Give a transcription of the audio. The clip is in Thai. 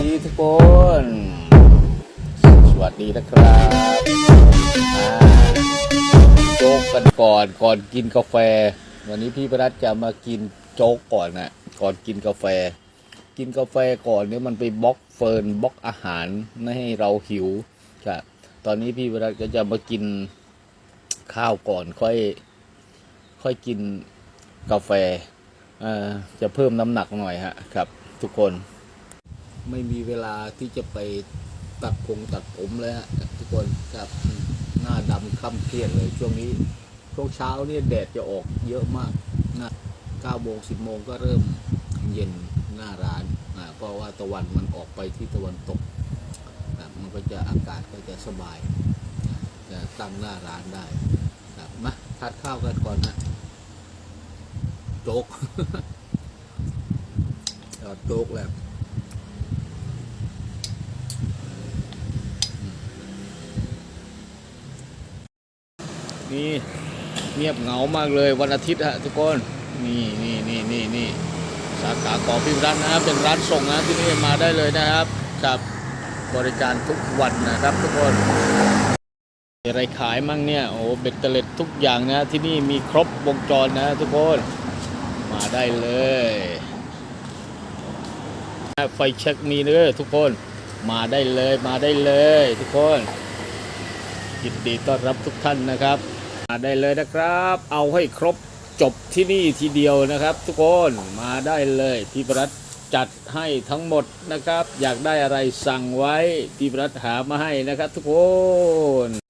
ดีทุกคน สวัสดีนะครับโจ๊กกันก่อนก่อนกินกาแฟ วันนี้พี่ประรัตจะมากินโจ๊กก่อนนะก่อนกินกาแฟ กินกาแฟก่อนเนี่ยมันไปบล็อกเฟิร์นบล็อกอาหารไม่ให้เราหิวครับตอนนี้พี่ประรัตก็จะมากินข้าวก่อนค่อย ค่อยกินกาแฟจะเพิ่มน้ำหนักหน่อยฮะครับ ทุกคน ไม่มีเวลาที่จะไปตัดผมตัดผมเลยฮะทุกคนครับหน้าดำคล้ำเครียดเลยช่วงนี้ช่วงเช้าเนี่ยแดดจะออกเยอะมากนะเก้าโมงสิบโมงก็เริ่มเย็นหน้าร้านอ่าเพราะว่าตะวันมันออกไปที่ตะวันตกอะมันก็จะอากาศก็จะสบายอะจะตั้งหน้าร้านได้ครับมาทานข้าวกันก่อนนะโจ๊กเอาโจ๊กแล้ว นี่เงียบเหงามากเลยวันอาทิตย์ฮะทุกคนนี่นี่นี่นี่นี่สาขาของพิมรัตน์นะครับเป็นร้านส่งนะที่นี่มาได้เลยนะครับกับบริการทุกวันนะครับทุกคนอะไรขายมั่งเนี่ยโอ้เบ็ดเตล็ดทุกอย่างนะที่นี่มีครบวงจรนะทุกคนมาได้เลยไฟเช็คมีเด้อทุกคนมาได้เลยมาได้เลย ทุกคนยินดีต้อนรับทุกท่านนะครับ ได้เลยนะครับ เอาให้ครบจบที่นี่ทีเดียวนะครับ ทุกคนมาได้เลยพี่ประัตจัดให้ทั้งหมดนะครับ อยากได้อะไรสั่งไว้พี่ประรัตหามาให้นะครับ ทุกคน